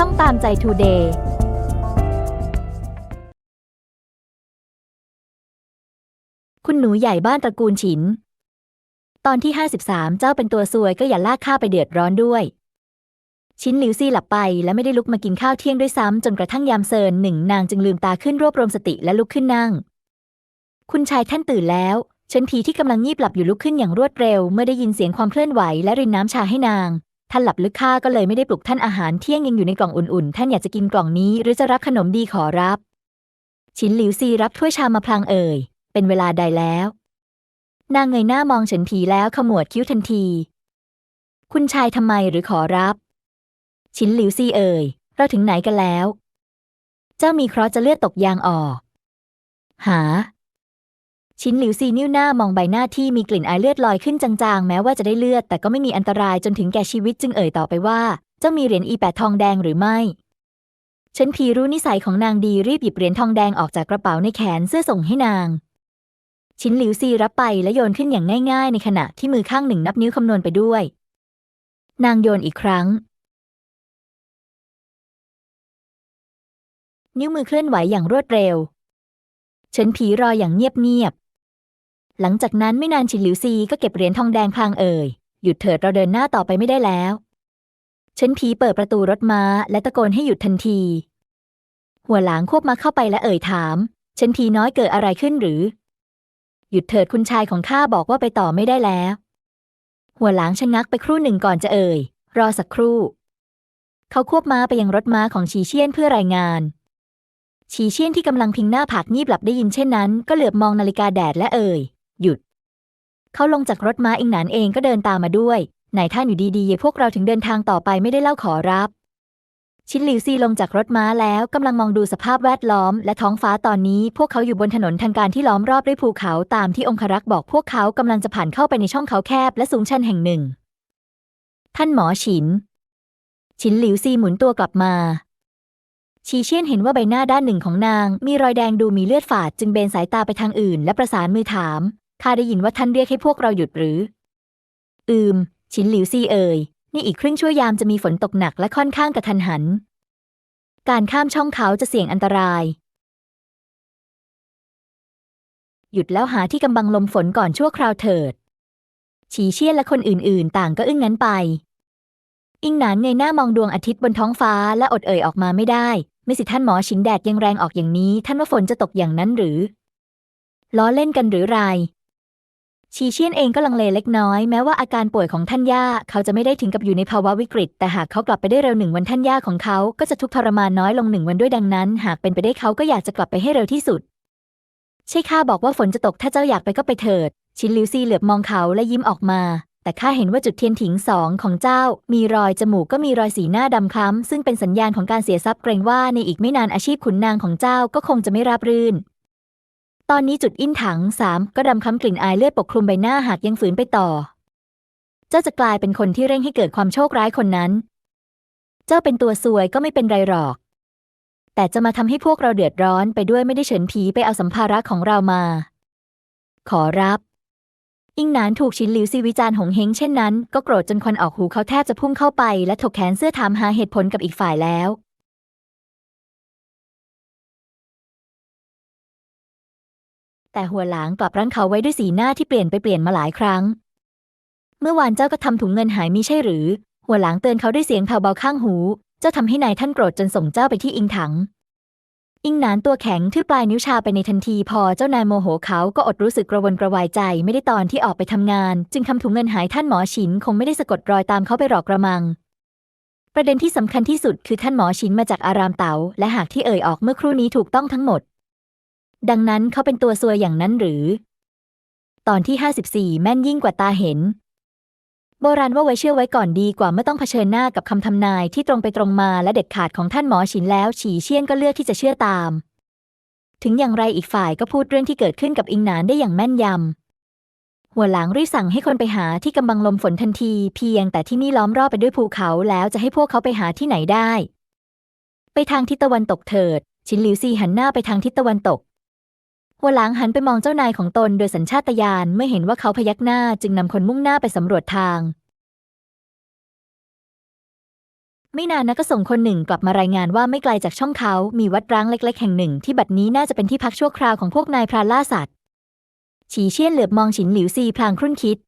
ช่องตามใจทูเดย์คุณหนูใหญ่บ้านตระกูลฉิน ตอนที่ 53 เจ้าเป็นตัวซวยก็อย่าลากข้าไปเดือดร้อนด้วย ชิ้นหลิวซี่หลับไปและไม่ได้ลุกมากินข้าวเที่ยงด้วยซ้ำจนกระทั่งยามเซินหนึ่งนางจึงลืมตาขึ้นรวบรวมสติและลุกขึ้นนั่ง คุณชายท่านตื่นแล้วเฉินผีที่กำลังงีบหลับอยู่ลุกขึ้นอย่างรวดเร็ว เมื่อได้ยินเสียงความเคลื่อนไหวและรินน้ำชาให้นาง ท่านหลับลึกข้าก็เลยไม่ได้ปลุกท่านอาหารเที่ยงยังอยู่ในกล่องอุ่นๆ ท่านอยากจะกินกล่องนี้ หรือจะรับขนมดีขอรับ ฉินหลิวซีรับถ้วยชามาพลางเอ่ย เป็นเวลาใดแล้ว นางเงยหน้ามองเฉินผีแล้วขมวดคิ้วทันที คุณชายทำไมหรือขอรับ ฉินหลิวซีเอ่ย เราถึงไหนกันแล้ว เจ้ามีเคราะห์จะเลือดตกยางออก หา ชิ้นหลิวซีนิ้วหน้ามองใบหน้าที่มีกลิ่นอายเลือดลอยขึ้นจางๆ แม้ว่าจะได้เลือด แต่ก็ไม่มีอันตรายจนถึงแก่ชีวิตจึงเอ่ยต่อไปว่า เจ้ามีเหรียญอีแปดทองแดงหรือไม่ฉันพีรู้นิสัยของนางดีรีบหยิบเหรียญทองแดงออกจากกระเป๋าในแขนเสื้อส่งให้นาง ชิ้นหลิวซีรับไปและโยนขึ้นอย่างง่ายๆ ในขณะที่มือข้างหนึ่งนับนิ้วคำนวณไปด้วย นางโยนอีกครั้ง นิ้วมือเคลื่อนไหวอย่างรวดเร็วเฉินผีรออย่างเงียบๆ หลังจากนั้นไม่นานฉินหลิวซีก็เก็บเหรียญทองแดงพลางเอ่ย หยุดเถิดเราเดินหน้าต่อไปไม่ได้แล้วเฉินผีเปิดประตูรถม้า และตะโกนให้หยุดทันที หัวหลางควบมาเข้าไปและเอ่ยถามเฉินผีน้อยเกิดอะไรขึ้นหรือ หยุดเถิดคุณชายของข้าบอกว่าไปต่อไม่ได้แล้ว หัวหลางชะงักไปครู่หนึ่งก่อนจะเอ่ย รอสักครู่ เขาควบม้าไปยังรถม้าของชีเชียนเพื่อรายงานฉีเชียนที่กำลังพิงหน้าผากงีบหลับได้ยินเช่นนั้น ก็เหลือบมองนาฬิกาแดดและเอ่ย หยุด เขาลงจากรถม้าอิงหนานเองก็เดินตามมาด้วยไหนท่านอยู่ดีๆ พวกเราถึงเดินทางต่อไปไม่ได้เล่าขอรับ ชินหลิวซีลงจากรถม้าแล้วกำลังมองดูสภาพแวดล้อม และท้องฟ้าตอนนี้ พวกเขาอยู่บนถนนทางการที่ล้อมรอบด้วยภูเขาตามที่องครักษ์บอกพวกเขากำลังจะผ่านเข้าไปในช่องเขาแคบและสูงชันแห่งหนึ่ง ท่านหมอฉินฉินหลิวซีหมุนตัวกลับมา ชีเชียนเห็นว่าใบหน้าด้านหนึ่งของนาง มีรอยแดงดูมีเลือดฝาดจึงเบนสายตาไปทางอื่น และประสานมือถาม ข้าได้ยินว่าท่านเรียกให้พวกเราหยุดหรือ อืม ชินหลิวซีเอ่ย นี่อีกครึ่งชั่วยามจะมีฝนตกหนักและค่อนข้างกระทันหัน การข้ามช่องเขาจะเสี่ยงอันตราย หยุดแล้วหาที่กำบังลมฝนก่อนชั่วคราวเถิด ฉีเชียนและคนอื่นๆ ต่างก็อึ้งงั้นไป อิงหนานเงยหน้ามองดวงอาทิตย์บนท้องฟ้าและอดเอ่ยออกมาไม่ได้ ไม่สิท่านหมอชินแดดยังแรงออกอย่างนี้ ท่านว่าฝนจะตกอย่างนั้นหรือ ล้อเล่นกันหรือไร ชีเชียนเองก็ลังเลเล็กน้อย แม้ว่าอาการป่วยของท่านย่าเขาจะไม่ได้ถึงกับอยู่ในภาวะวิกฤต แต่หากเขากลับไปได้เร็วหนึ่งวันท่านย่าของเขาก็จะทุกข์ทรมานน้อยลงหนึ่งวันด้วยดังนั้น หากเป็นไปได้เขาก็อยากจะกลับไปให้เร็วที่สุด ใช่ข้าบอกว่าฝนจะตกถ้าเจ้าอยากไปก็ไปเถิด ชินลิวซีเหลือบมองเขาและยิ้มออกมา แต่ข้าเห็นว่าจุดเทียนถิงสองของเจ้า มีรอยจมูกก็มีรอยสีหน้าดำคล้ำซึ่งเป็นสัญญาณของการเสียทรัพย์เกรงว่าในอีกไม่นานอาชีพขุนนางของเจ้าก็คงจะไม่ราบรื่น ตอนนี้จุดอินถังสามก็ดำคล้ำกลิ่นอายเลือดปกคลุมใบหน้าหากยังฝืนไปต่อ เจ้าจะกลายเป็นคนที่เร่งให้เกิดความโชคร้ายคนนั้น เจ้าเป็นตัวซวยก็ไม่เป็นไรหรอก แต่จะมาทำให้พวกเราเดือดร้อนไปด้วยไม่ได้เฉินผีไปเอาสัมภาระของเรามา ขอรับ อิงหนานถูกชินหลิวซีวิจารณ์หงเฮงเช่นนั้น ก็โกรธจนควันออกหูเขาแทบจะพุ่งเข้าไปและถกแขนเสื้อถามหาเหตุผลกับอีกฝ่ายแล้ว แต่หัวหลางกลับรั้งเขาไว้ด้วยสีหน้าที่เปลี่ยนไปเปลี่ยนมาหลายครั้ง เมื่อวานเจ้าก็ทำถุงเงินหายมิใช่หรือ หัวหลางเตือนเขาด้วยเสียงแผ่วเบาข้างหู เจ้าทำให้นายท่านโกรธจนส่งเจ้าไปที่อิงถัง อิงหนานตัวแข็งทื่อปลายนิ้วชาไปในทันที พอเจ้านายโมโหเขาก็อดรู้สึกกระวนกระวายใจไม่ได้ตอนที่ออกไปทำงาน จึงทำถุงเงินหายท่านหมอฉินคงไม่ได้สะกดรอยตามเขาไปหรอกกระมังประเด็นที่สำคัญที่สุดคือท่านหมอฉินมาจากอารามเต๋าและหากที่เอ่ยออกเมื่อครู่นี้ถูกต้องทั้งหมด ดังนั้นเขาเป็นตัวซวยอย่างนั้นหรือ ตอนที่ 54 แม่นยิ่งกว่าตาเห็น โบราณว่าไว้เชื่อไว้ก่อนดีกว่าเมื่อต้องเผชิญหน้ากับคำทำนายที่ตรงไปตรงมาและเด็ดขาดของท่านหมอฉินแล้วฉีเชี่ยนก็เลือกที่จะเชื่อตาม ถึงอย่างไรอีกฝ่ายก็พูดเรื่องที่เกิดขึ้นกับอิงหนานได้อย่างแม่นยำหัวหลางรีสั่งให้คนไปหาที่กำบังลมฝนทันที เพียงแต่ที่นี่ล้อมรอบไปด้วยภูเขาแล้วจะให้พวกเขาไปหาที่ไหนได้ ไปทางทิศตะวันตกเถิด ชินหลิวซีหันหน้าไปทางทิศตะวันตก หัวหลางหันไปมองเจ้านายของตนโดยสัญชาตญาณเมื่อเห็นว่าเขาพยักหน้าจึงนำคนมุ่งหน้าไปสำรวจทาง ไม่นานนะก็ส่งคนหนึ่งกลับมารายงานว่าไม่ไกลจากช่องเขามีวัดร้างเล็ก ๆ แห่งหนึ่งที่บัดนี้น่าจะเป็นที่พักชั่วคราวของพวกนายพรานล่าสัตว์ฉีเชี่ยนเหลือบมองฉินหลิวซีพลางครุ่นคิด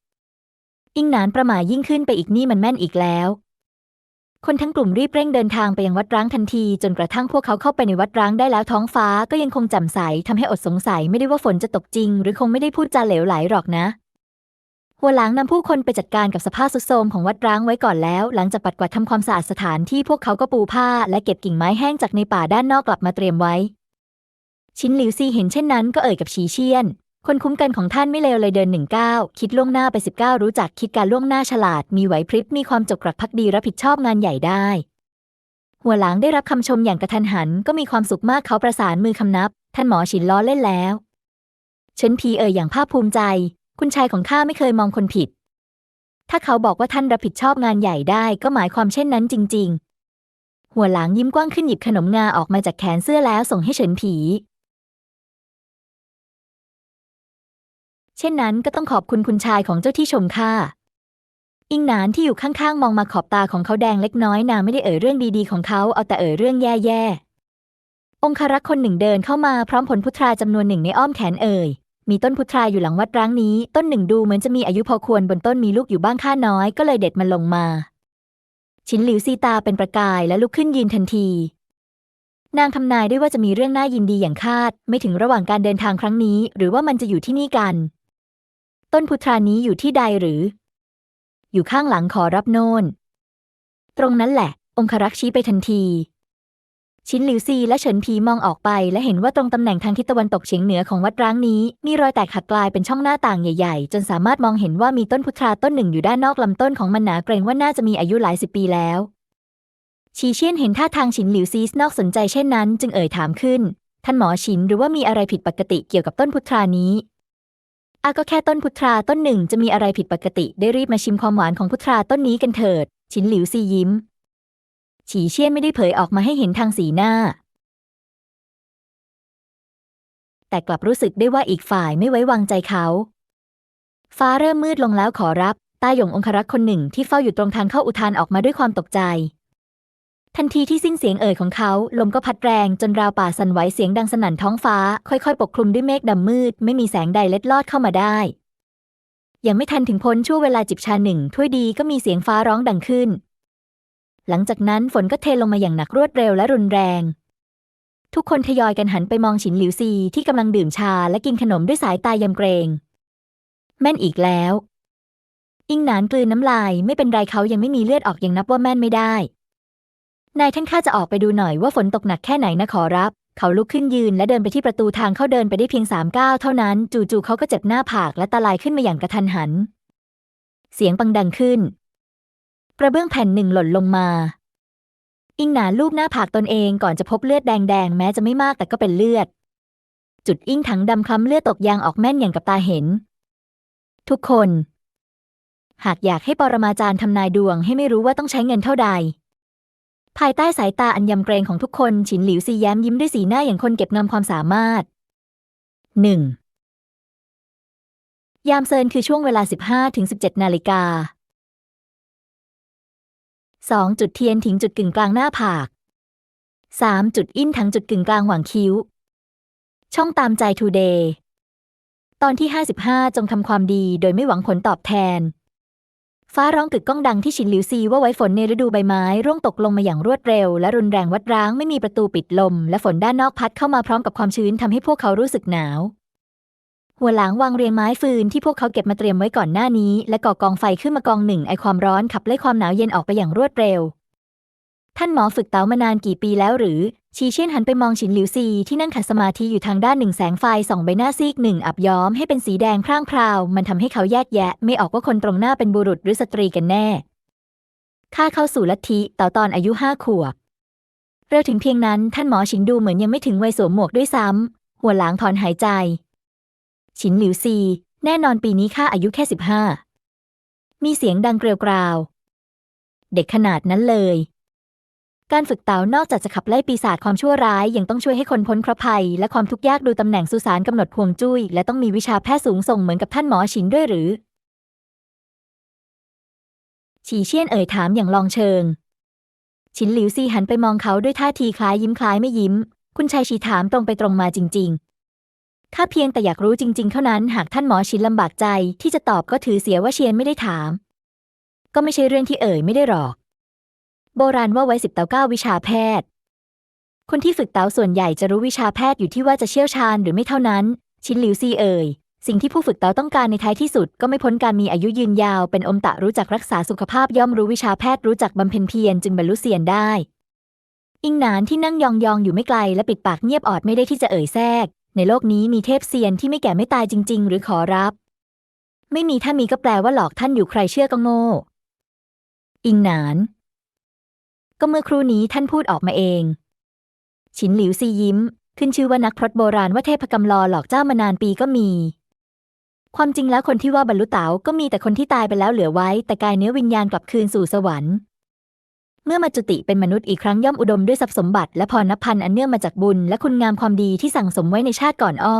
อิงหนานประหม่ายิ่งขึ้นไปอีกนี่มันแม่นอีกแล้ว คนทั้งกลุ่มรีบเร่งเดินทางไปยังวัดร้างทันที จนกระทั่งพวกเขาเข้าไปในวัดร้างได้แล้วท้องฟ้าก็ยังคงแจ่มใสทำให้อดสงสัยไม่ได้ว่าฝนจะตกจริง หรือคงไม่ได้พูดจาเหลวไหลหรอกนะ หัวหลางนำผู้คนไปจัดการกับสภาพสุดโทรมของวัดร้างไว้ก่อนแล้ว หลังจากปัดกวาดทำความสะอาดสถานที่พวกเขาก็ปูผ้า และเก็บกิ่งไม้แห้งจากในป่าด้านนอกกลับมาเตรียมไว้ ชินหลิวซีเห็นเช่นนั้นก็เอ่ยกับชีเชียน คนคุ้มกันของท่านไม่เลวเลยเดินหนึ่งก้าคิดล่วงหน้าไปสิบก้ารู้จักคิดการล่วงหน้าฉลาด มีไหวพริบมีความจกกรักภักดีรับผิดชอบงานใหญ่ได้ หัวหลางได้รับคำชมอย่างกระทันหัน ก็มีความสุขมากเขาประสานมือคำนับ ท่านหมอฉินล้อเล่นแล้วเฉินพีเอ่ยอย่างภาคภูมิใจ คุณชายของข้าไม่เคยมองคนผิด ถ้าเขาบอกว่าท่านรับผิดชอบงานใหญ่ได้ก็หมายความเช่นนั้นจริง ๆ หัวหลางยิ้มกว้างขึ้นหยิบขนมงาออกมาจากแขนเสื้อแล้วส่งให้เฉินผี เช่นนั้นก็ต้องขอบคุณคุณชายของเจ้าที่ชมข้าอิงหนานที่อยู่ข้างๆ มองมาขอบตาของเขาแดงเล็กน้อยนางไม่ได้เอ่ยเรื่องดีๆของเขาเอาแต่เอ่ยเรื่องแย่ๆ องคารักษ์คนหนึ่งเดินเข้ามาพร้อมผลพุทราจำนวนหนึ่งในอ้อมแขนเอ่ย มีต้นพุทราอยู่หลังวัดร้างนี้ ต้นหนึ่งดูเหมือนจะมีอายุพอควรบนต้นมีลูกอยู่บ้างข้าน้อยก็เลยเด็ดมันลงมา ชินหลิวซีตาเป็นประกายและลุกขึ้นยืนทันทีนางทำนายได้ว่าจะมีเรื่องน่ายินดีอย่างคาด ไม่ถึงระหว่างการเดินทางครั้งนี้ หรือว่ามันจะอยู่ที่นี่กัน ต้นพุทรานี้อยู่ที่ใดหรือ อยู่ข้างหลังขอรับโน่น ตรงนั้นแหละ องครักษ์ชี้ไปทันที ชินหลิวซีและเฉินพีมองออกไป และเห็นว่าตรงตำแหน่งทางทิศตะวันตกเฉียงเหนือของวัดร้างนี้ มีรอยแตกหักกลายเป็นช่องหน้าต่างใหญ่ๆ จนสามารถมองเห็นว่ามีต้นพุทราต้นหนึ่งอยู่ด้านนอกลำต้นของมันหนาเกรงว่าน่าจะมีอายุหลายสิบปีแล้วชีเชียนเห็นท่าทางฉินหลิวซีนอกสนใจเช่นนั้น จึงเอ่ยถามขึ้น ท่านหมอฉินหรือว่ามีอะไรผิดปกติเกี่ยวกับต้นพุทรานี้ อาก็แค่ต้นพุทราต้นหนึ่งจะมีอะไรผิดปกติ ได้รีบมาชิมความหวานของพุทราต้นนี้กันเถิดฉินหลิวซียิ้ม ฉีเชี่ยนไม่ได้เผยออกมาให้เห็นทางสีหน้า แต่กลับรู้สึกได้ว่าอีกฝ่ายไม่ไว้วางใจเขา ฟ้าเริ่มมืดลงแล้วขอรับตาหยงองครักษ์คนหนึ่งที่เฝ้าอยู่ตรงทางเข้าอุทานออกมาด้วยความตกใจ ทันทีที่สิ้นเสียงเอ่ยของเขา ลมก็พัดแรงจนราวป่าสั่นไหวเสียงดังสนั่นท้องฟ้า ค่อยๆ ปกคลุมด้วยเมฆดำมืด ไม่มีแสงใดเล็ดลอดเข้ามาได้ ยังไม่ทันถึงพ้นช่วงเวลาจิบชาหนึ่งถ้วยดีก็มีเสียงฟ้าร้องดังขึ้น หลังจากนั้นฝนก็เทลงมาอย่างหนักรวดเร็วและรุนแรง ทุกคนทยอยกันหันไปมองฉินหลิวซีที่กำลังดื่มชาและกินขนมด้วยสายตายำเกรง แม่นอีกแล้ว อิงหนานกลืนน้ำลายไม่เป็นไรเขายังไม่มีเลือดออกยังนับว่าแม่นไม่ได้ นายท่านข้าจะออกไปดูหน่อยว่าฝนตกหนักแค่ไหนนะขอรับ เขาลุกขึ้นยืนและเดินไปที่ประตูทางเข้าเดินไปได้เพียงสามก้าวเท่านั้น จู่ๆเขาก็เจ็บหน้าผากและตาลายขึ้นมาอย่างกระทันหัน เสียงปังดังขึ้น กระเบื้องแผ่นหนึ่งหล่นลงมา อิงหนาลูบหน้าผากตนเองก่อนจะพบเลือดแดงๆแม้จะไม่มากแต่ก็เป็นเลือด จุดอิงถังดำคล้ำเลือดตกยางออกแม่นอย่างกับตาเห็น ทุกคน หากอยากให้ปรมาจารย์ทำนายดวงให้ไม่รู้ว่าต้องใช้เงินเท่าใด ภายใต้สายตาอันยำเกรงของทุกคน ฉินหลิวซีแย้มยิ้มด้วยสีหน้าอย่างคนเก็บงำความสามารถหนึ่งยามเซินคือช่วงเวลา 15ถึง17 นาฬิกา 2. จุดเทียนถิงจุดกึ่งกลางหน้าผาก 3. จุดอิ้นถังจุดกึ่งกลางหว่างคิ้ว ช่องตามใจทูเดย์ ตอนที่ 55 จงทำความดีโดยไม่หวังผลตอบแทน ฟ้าร้องกึกก้องดังที่ฉินหลิวซีว่าไว้ฝนในฤดูใบไม้ ร่วงตกลงมาอย่างรวดเร็ว และรุนแรงวัดร้างไม่มีประตูปิดลม และฝนด้านนอกพัดเข้ามาพร้อมกับความชื้นทำให้พวกเขารู้สึกหนาว หัวหลางวางเรียงไม้ฟืนที่พวกเขาเก็บมาเตรียมไว้ก่อนหน้านี้ และก่อกองไฟขึ้นมากองหนึ่งไอความร้อนขับไล่ความหนาวเย็นออกไปอย่างรวดเร็ว ท่านหมอฝึกเต๋ามานานกี่ปีแล้วหรือ ชีเชียนหันไปมองฉินหลิวซีที่นั่งขัดสมาธิอยู่ทางด้านหนึ่งแสงไฟส่องใบหน้าซีกหนึ่งอับย้อมให้เป็นสีแดงพร่างพราว มันทำให้เขาแยกแยะ ไม่ออกว่าคนตรงหน้าเป็นบุรุษหรือสตรีกันแน่ ข้าเข้าสู่ลัทธิเต่าตอนอายุห้าขวบ เร็วถึงเพียงนั้นท่านหมอฉิงดูเหมือนยังไม่ถึงวัยสวมหมวกด้วยซ้ำหัวหลางถอนหายใจ ฉินหลิวซี แน่นอนปีนี้ข้าอายุแค่สิบห้ามีเสียงดังเกลียวกราว เด็กขนาดนั้นเลย การฝึกเต๋านอกจากจะขับไล่ปีศาจความชั่วร้าย ยังต้องช่วยให้คนพ้นเคราะห์ภัย และความทุกข์ยากดูตำแหน่งสุสานกำหนดพวงจุ้ย และต้องมีวิชาแพทย์สูงส่งเหมือนกับท่านหมอฉินด้วยหรือ ฉีเชี่ยนเอ่ยถามอย่างลองเชิงชินหลิวซีหันไปมองเขาด้วยท่าทีคล้ายยิ้มคล้ายไม่ยิ้ม คุณชายชีถามตรงไปตรงมาจริง ๆ ข้าเพียงแต่อยากรู้จริง ๆ เท่านั้น หากท่านหมอชินลำบากใจ ที่จะตอบก็ถือเสียว่าเชียนไม่ได้ถาม ก็ไม่ใช่เรื่องที่เอ่ยไม่ได้หรอก โบราณว่าไว้สิบเตาเก้าวิชาแพทย์ คนที่ฝึกเตาส่วนใหญ่จะรู้วิชาแพทย์อยู่ที่ว่าจะเชี่ยวชาญหรือไม่เท่านั้น ชินหลิวซีเอ่ย สิ่งที่ผู้ฝึกเตาต้องการในท้ายที่สุด ก็ไม่พ้นการมีอายุยืนยาว เป็นอมตะรู้จักรักษาสุขภาพย่อมรู้วิชาแพทย์รู้จักบำเพ็ญเพียรจึงบรรลุเซียนได้อิงหนานที่นั่งยองๆอยู่ไม่ไกลและปิดปากเงียบออดไม่ได้ที่จะเอ่ยแทรก ในโลกนี้มีเทพเซียนที่ไม่แก่ไม่ตายจริง ๆ หรือขอรับ ไม่มีถ้ามีก็แปลว่าหลอกท่านอยู่ใครเชื่อก็โง่ อิงหนาน ก็เมื่อครู่นี้ท่านพูดออกมาเอง ฉินหลิวซียิ้ม ขึ้นชื่อว่านักพรตโบราณว่าเทพกรรมลอหลอกเจ้ามานานปีก็มี ความจริงแล้วคนที่ว่าบรรลุเต๋าก็มีแต่คนที่ตายไปแล้วเหลือไว้ แต่กายเนื้อวิญญาณกลับคืนสู่สวรรค์ เมื่อมาจุติเป็นมนุษย์อีกครั้งย่อมอุดมด้วยทรัพย์สมบัติและพรนับพันอันเนื่องมาจากบุญและคุณงามความดีที่สั่งสมไว้ในชาติก่อนอ้อ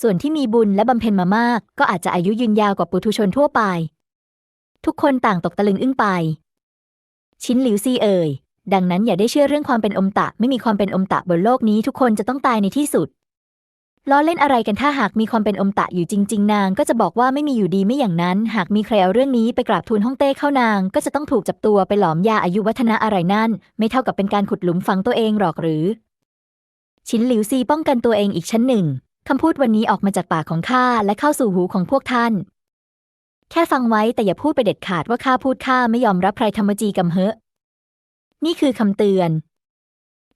ส่วนที่มีบุญและบำเพ็ญมามาก ก็อาจจะอายุยืนยาวกว่าปุถุชนทั่วไป ทุกคนต่างตกตะลึงอึ้งไป ชิ้นหลิวซีเอ่ย ดังนั้นอย่าได้เชื่อเรื่องความเป็นอมตะ ไม่มีความเป็นอมตะบนโลกนี้ทุกคนจะต้องตายในที่สุด ล้อเล่นอะไรกันถ้าหากมีความเป็นอมตะอยู่จริง ๆ นางก็จะบอกว่าไม่มีอยู่ดีไม่อย่างนั้น หากมีใครเอาเรื่องนี้ไปกราบทูลฮ่องเต้เข้านาง ก็จะต้องถูกจับตัวไปหลอมยาอายุวัฒนะอะไรนั่น ไม่เท่ากับเป็นการขุดหลุมฝังตัวเองหรอกหรือ ชินหลิวซีป้องกันตัวเองอีกชั้นหนึ่งคำพูดวันนี้ออกมาจากปากของข้าและเข้าสู่หูของพวกท่าน แค่ฟังไว้แต่อย่าพูดไปเด็ดขาดว่าข้าพูดข้าไม่ยอมรับใครธรรมจีกำเหอะ นี่คือคำเตือน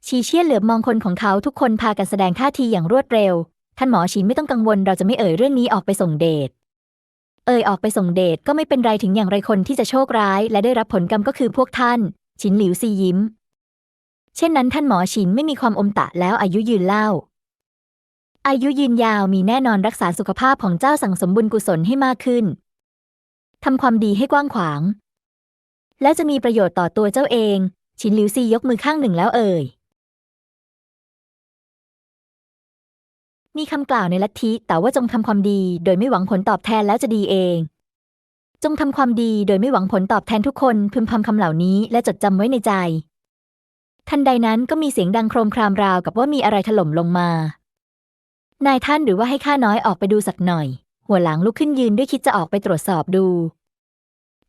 ชีเชี่ยนเหลือบมองคนของเขาทุกคนพากันแสดงท่าทีอย่างรวดเร็ว ท่านหมอชินไม่ต้องกังวลเราจะไม่เอ่ยเรื่องนี้ออกไปส่งเดช เอ่ยออกไปส่งเดชก็ไม่เป็นไรถึงอย่างไรคนที่จะโชคร้าย และได้รับผลกรรมก็คือพวกท่าน ชินหลิวซียิ้ม เช่นนั้นท่านหมอชินไม่มีความอมตะแล้วอายุยืนเล่าอายุยืนยาวมีแน่นอนรักษาสุขภาพของเจ้าสั่งสมบุญกุศลให้มากขึ้น ทำความดีให้กว้างขวาง และจะมีประโยชน์ต่อตัวเจ้าเอง ชินหลิวซียกมือข้างหนึ่งแล้วเอ่ย มีคำกล่าวในลัทธิแต่ว่าจงทำความดีโดยไม่หวังผลตอบแทนแล้วจะดีเอง จงทำความดีโดยไม่หวังผลตอบแทนทุกคนพึมพำคำเหล่านี้และจดจำไว้ในใจ ทันใดนั้นก็มีเสียงดังโครมครามราวกับว่ามีอะไรถล่มลงมา นายท่านหรือว่าให้ข้าน้อยออกไปดูสักหน่อย หัวหลังลุกขึ้นยืนด้วยคิดจะออกไปตรวจสอบดู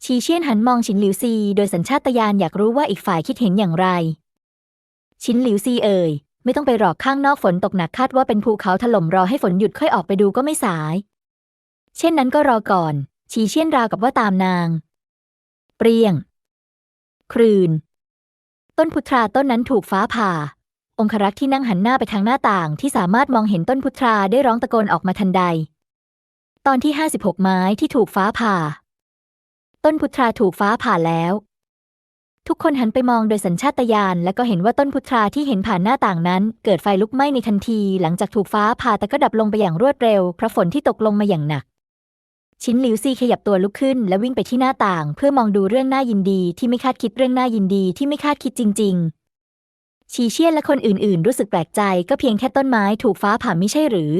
ชีเชียนหันมองฉินหลิวซี โดยสัญชาตญาณอยากรู้ว่าอีกฝ่ายคิดเห็นอย่างไรชินหลิวซีเอ่ย ไม่ต้องไปรอข้างนอกฝนตกหนักคาดว่าเป็นภูเขาถล่มรอให้ฝนหยุดค่อยออกไปดูก็ไม่สาย เช่นนั้นก็รอก่อน ชีเชียนราวกับว่าตามนาง เปรียง ครืน ต้นพุทราต้นนั้นถูกฟ้าผ่าองครักษ์ที่นั่งหันหน้าไปทางหน้าต่างที่สามารถมองเห็นต้นพุทราได้ร้องตะโกนออกมาทันใด ตอนที่ 56 ไม้ที่ถูกฟ้าผ่า ต้นพุทราถูกฟ้าผ่าแล้ว ทุกคนหันไปมองโดยสัญชาตญาณและก็เห็นว่าต้นพุทราที่เห็นผ่านหน้าต่างนั้น เกิดไฟลุกไหม้ในทันทีหลังจากถูกฟ้าผ่าแต่ก็ดับลงไปอย่างรวดเร็วเพราะฝนที่ตกลงมาอย่างหนัก ชิ้นหลิวซีขยับตัวลุกขึ้น และวิ่งไปที่หน้าต่าง เพื่อมองดูเรื่องน่ายินดีที่ไม่คาดคิดเรื่องน่ายินดีที่ไม่คาดคิดจริง ๆ ชีเชียนและคนอื่น ๆ รู้สึกแปลกใจ ก็เพียงแค่ต้นไม้ถูกฟ้าผ่าไม่ใช่หรือ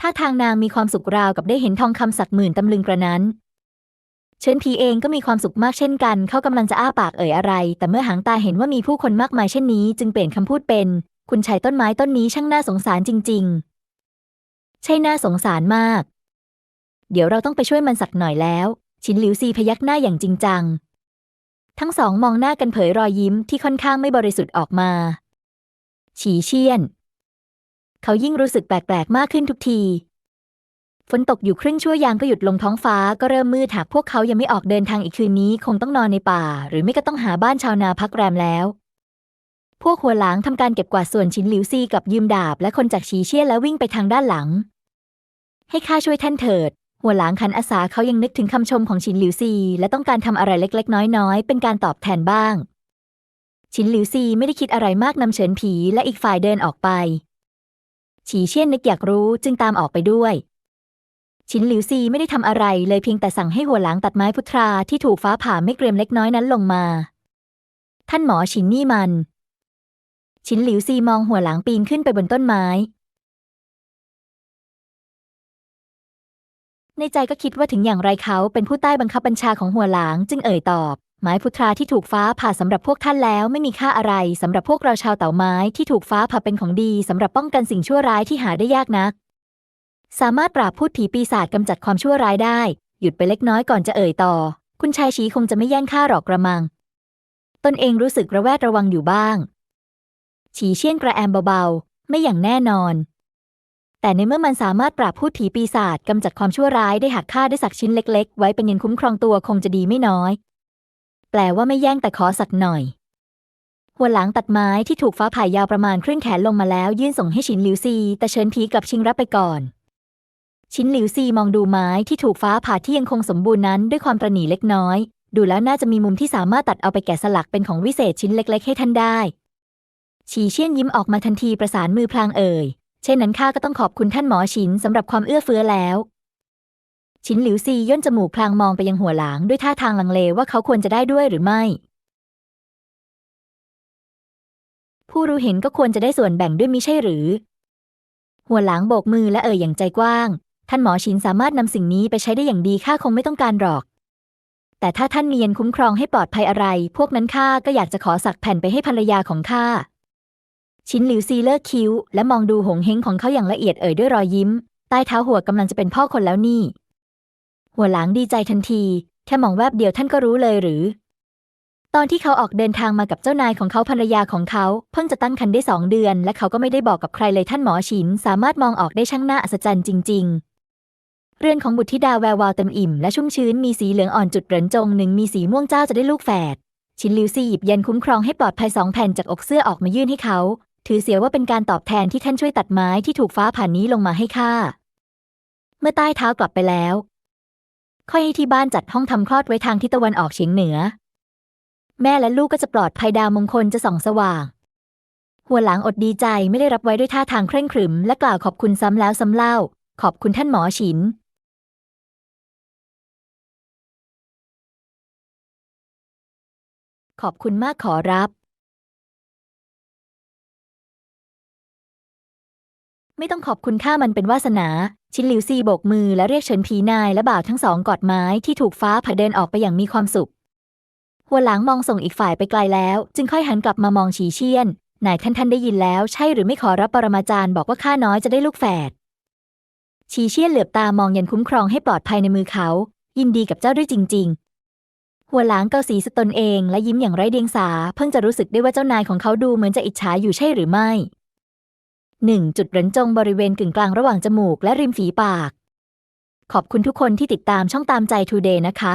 ถ้าทางนางมีความสุขราวกับได้เห็นทองคำสักหมื่นตำลึงกระนั้น เชิญผีเองก็มีความสุขมากเช่นกัน เขากำลังจะอ้าปากเอ่ยอะไร แต่เมื่อหางตาเห็นว่ามีผู้คนมากมายเช่นนี้ จึงเปลี่ยนคำพูดเป็น คุณชายต้นไม้ต้นนี้ช่างน่าสงสารจริง ๆ ใช่น่าสงสารมาก เดี๋ยวเราต้องไปช่วยมันสักหน่อยแล้ว ชินหลิวซีพยักหน้าอย่างจริงจัง ทั้งสองมองหน้ากันเผยรอยยิ้มที่ค่อนข้างไม่บริสุทธิ์ออกมาฉีเชียน เขายิ่งรู้สึกแปลกๆมากขึ้นทุกที ฝนตกอยู่ครึ่งชั่วยามก็หยุดลงท้องฟ้าก็เริ่มมืดหากพวกเขายังไม่ออกเดินทางอีกคืนนี้ คงต้องนอนในป่า หรือไม่ก็ต้องหาบ้านชาวนาพักแรมแล้ว พวกหัวหลางทำการเก็บกวาดส่วนชิ้นหลิวซีกับยืมดาบและคนจากชีเชี่ยแล้ววิ่งไปทางด้านหลัง ให้ข้าช่วยท่านเถิด หัวหลางคันอาสาเขายังนึกถึงคำชมของชินหลิวซี และต้องการทำอะไรเล็ก ๆ น้อยๆ เป็นการตอบแทนบ้างชินหลิวซีไม่ได้คิดอะไรมากนำเฉินผีและอีกฝ่ายเดินออกไป ฉีเชี่ยนนึกอยากรู้จึงตามออกไปด้วย ชินหลิวซีไม่ได้ทำอะไรเลยเพียงแต่สั่งให้หัวหลางตัดไม้พุทราที่ถูกฟ้าผ่าไม่เกรียมเล็กน้อยนั้นลงมา ท่านหมอชินนี่มัน ชินหลิวซีมองหัวหลางปีนขึ้นไปบนต้นไม้ในใจก็คิดว่าถึงอย่างไรเขาเป็นผู้ใต้บังคับบัญชาของหัวหลางจึงเอ่ยตอบ ไม้พุทราที่ถูกฟ้าผ่าสำหรับพวกท่านแล้วไม่มีค่าอะไรสำหรับพวกเราชาวเต่าไม้ที่ถูกฟ้าผ่าเป็นของดีสำหรับป้องกันสิ่งชั่วร้ายที่หาได้ยากนัก สามารถปราบพูดผีปีศาจกำจัดความชั่วร้ายได้ หยุดไปเล็กน้อยก่อนจะเอ่ยต่อ คุณชายชีคงจะไม่แย่งข้าหรอกกระมัง ตนเองรู้สึกระแวดระวังอยู่บ้าง ฉีเชี่ยนกระแอมเบาๆ ไม่อย่างแน่นอน แต่ในเมื่อมันสามารถปราบพูดผีปีศาจกำจัดความชั่วร้ายได้หากข้าได้สักชิ้นเล็ก ๆ ไว้เป็นเงินคุ้มครองตัวคงจะดีไม่น้อย แปลว่าไม่แย่งแต่ขอสักหน่อย หัวหลังตัดไม้ที่ถูกฟ้าผ่ายาวประมาณครึ่งแขนลงมาแล้วยื่นส่งให้ชินหลิวซี แต่เฉินผีกลับชิงรับไปก่อน ชินหลิวซีมองดูไม้ที่ถูกฟ้าผ่าที่ยังคงสมบูรณ์นั้นด้วยความประหนี่เล็กน้อย ดูแล้วน่าจะมีมุมที่สามารถตัดเอาไปแกะสลักเป็นของวิเศษชิ้นเล็ก ๆ ให้ท่านได้ฉีเชี่ยนยิ้มออกมาทันทีประสานมือพลางเอ่ย เช่นนั้นข้าก็ต้องขอบคุณท่านหมอฉินสำหรับความเอื้อเฟื้อแล้ว ฉินหลิวซีย่นจมูกพลางมองไปยังหัวหลางด้วยท่าทางลังเลว่าเขาควรจะได้ด้วยหรือไม่ ผู้รู้เห็นก็ควรจะได้ส่วนแบ่งด้วยมิใช่หรือ หัวหลางโบกมือและเอ่ยอย่างใจกว้าง ท่านหมอฉินสามารถนำสิ่งนี้ไปใช้ได้อย่างดีข้าคงไม่ต้องการหรอก แต่ถ้าท่านเนียนคุ้มครองให้ปลอดภัยอะไร พวกนั้นข้าก็อยากจะขอสักแผ่นไปให้ภรรยาของข้าชินหลิวซีเลิกคิ้ว และมองดูหงเฮงของเขาอย่างละเอียดเอ่ยด้วยรอยยิ้ม ใต้เท้าหัวกำลังจะเป็นพ่อคนแล้วนี่ หัวหลางดีใจทันที แค่มองแวบเดียวท่านก็รู้เลยหรือ ตอนที่เขาออกเดินทางมากับเจ้านายของเขาภรรยาของเขา เพิ่งจะตั้งครรภ์ได้สองเดือน และเขาก็ไม่ได้บอกกับใครเลยท่านหมอฉิน สามารถมองออกได้ช่างน่าอัศจรรย์จริง ๆ เรือนของบุตรธิดาแวววาวเต็มอิ่มและชุ่มชื้นมีสีเหลืองอ่อนจุดเหรินจงหนึ่งมีสีม่วงเจ้าจะได้ลูกแฝดชินลิวซีหยิบยันคุ้มครองให้ปลอดภัยสองแผ่นจากอกเสื้อออกมายื่นให้เขา ถือเสียว่าเป็นการตอบแทนที่ท่านช่วยตัดไม้ที่ถูกฟ้าผ่านนี้ลงมาให้ข้า เมื่อใต้เท้ากลับไปแล้ว ค่อยให้ที่บ้านจัดห้องทำคลอดไว้ทางทิศตะวันออกเฉียงเหนือ แม่และลูกก็จะปลอดภัยดาวมงคลจะส่องสว่าง หัวหลังอดดีใจไม่ได้รับไว้ด้วยท่าทางเคร่งขรึม และกล่าวขอบคุณซ้ำแล้วซ้ำเล่า ขอบคุณท่านหมอฉิน ขอบคุณมากขอรับ ไม่ต้องขอบคุณข้ามันเป็นวาสนา ชินหลิวซีโบกมือและเรียกเฉินผีนายและบ่าวทั้งสองกอดไม้ที่ถูกฟ้าผ่าเดินออกไปอย่างมีความสุข หัวหลังมองส่งอีกฝ่ายไปไกลแล้ว จึงค่อยหันกลับมามองฉีเชียนนายท่านท่านได้ยินแล้วใช่หรือไม่ขอรับปรมาจารย์บอกว่าข้าน้อยจะได้ลูกแฝดฉีเชียนเหลือบตามองยันคุ้มครองให้ปลอดภัยในมือเขา ยินดีกับเจ้าด้วยจริง ๆ หัวหลางเกาสีสตนเองและยิ้มอย่างไร้เดียงสา เพิ่งจะรู้สึกได้ว่าเจ้านายของเขาดูเหมือนจะอิจฉาอยู่ใช่หรือไม่ หนึ่งจุดเหรินจงบริเวณกึ่งกลางระหว่างจมูกและริมฝีปาก ขอบคุณทุกคนที่ติดตามช่องตามใจทูเดย์นะคะ